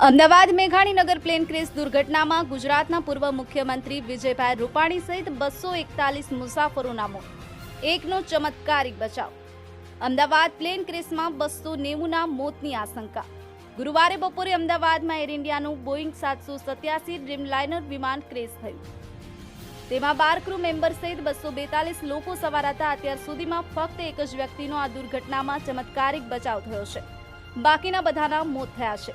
અમદાવાદ મેઘાણી નગર plane crash દુર્ઘટનામાં ગુજરાતના પૂર્વ મુખ્યમંત્રી વિજયભાઈ રૂપાણી સહિત બસો એકતાલીસ મુસાફરોના મોત. એકનો ચમત્કારિક બચાવ. અમદાવાદ પ્લેન ક્રેશમાં બસો નેવુંના મોતની આશંકા. ગુરુવારે બપોરે અમદાવાદમાં એર ઇન્ડિયાનું બોઈંગ સાતસો સત્યાસી ડ્રીમલાઇનર વિમાન ક્રેશ થયું. તેમાં બાર ક્રૂ મેમ્બર સહિત બસો બેતાલીસ લોકો સવાર હતા. અત્યાર સુધીમાં ફક્ત એક જ વ્યક્તિનો આ દુર્ઘટનામાં ચમત્કારિક બચાવ થયો છે. બાકીના બધાના મોત થયા છે.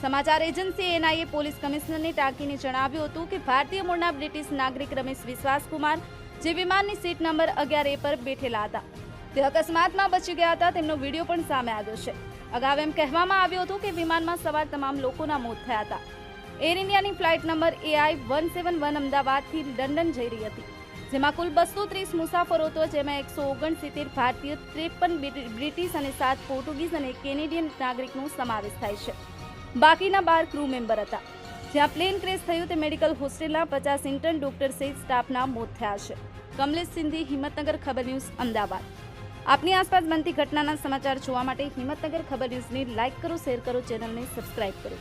સમાચાર એજન્સી એનઆઈએ પોલીસ કમિશનરને ટાંકીને જણાવ્યું હતું કે ભારતીય મૂળના બ્રિટિશ નાગરિક રમેશ વિશ્વાસકુમાર જે વિમાનની સીટ નંબર અગિયાર એ પર બેઠેલા હતા. તે અકસ્માતમાં બચી ગયા હતા, તેમનો વીડિયો પણ સામે આવ્યો છે. અગાઉ એમ કહેવામાં આવ્યું હતું કે વિમાનમાં સવાર તમામ લોકોના મોત થયા હતા. એર ઇન્ડિયાની flight number AI one seven one અમદાવાદથી લંડન જઈ રહી હતી, જેમાં કુલ બસો ત્રીસ મુસાફરો હતો, જેમાં એકસો ઓગણસિત્તેર ભારતીય, ત્રેપન બ્રિટિશ અને સાત પોર્ટુગીઝ અને કેનેડિયન નાગરિકનો સમાવેશ થાય છે. બાકીના બાર ક્રૂ મેમ્બર હતા. જ્યાં પ્લેન ક્રેશ થયું તે મેડિકલ હોસ્ટેલના પચાસ ઇન્ટર્ન ડોક્ટર સહિત સ્ટાફના મોત થયા છે. કમલેશ સિંધી, હિંમતનગર ખબર ન્યૂઝ, અમદાવાદ. આપની આસપાસ બનતી ઘટનાના સમાચાર જોવા માટે હિંમતનગર ખબર ન્યૂઝને લાઇક કરો શેર કરો ચેનલને સબસ્ક્રાઇબ કરો.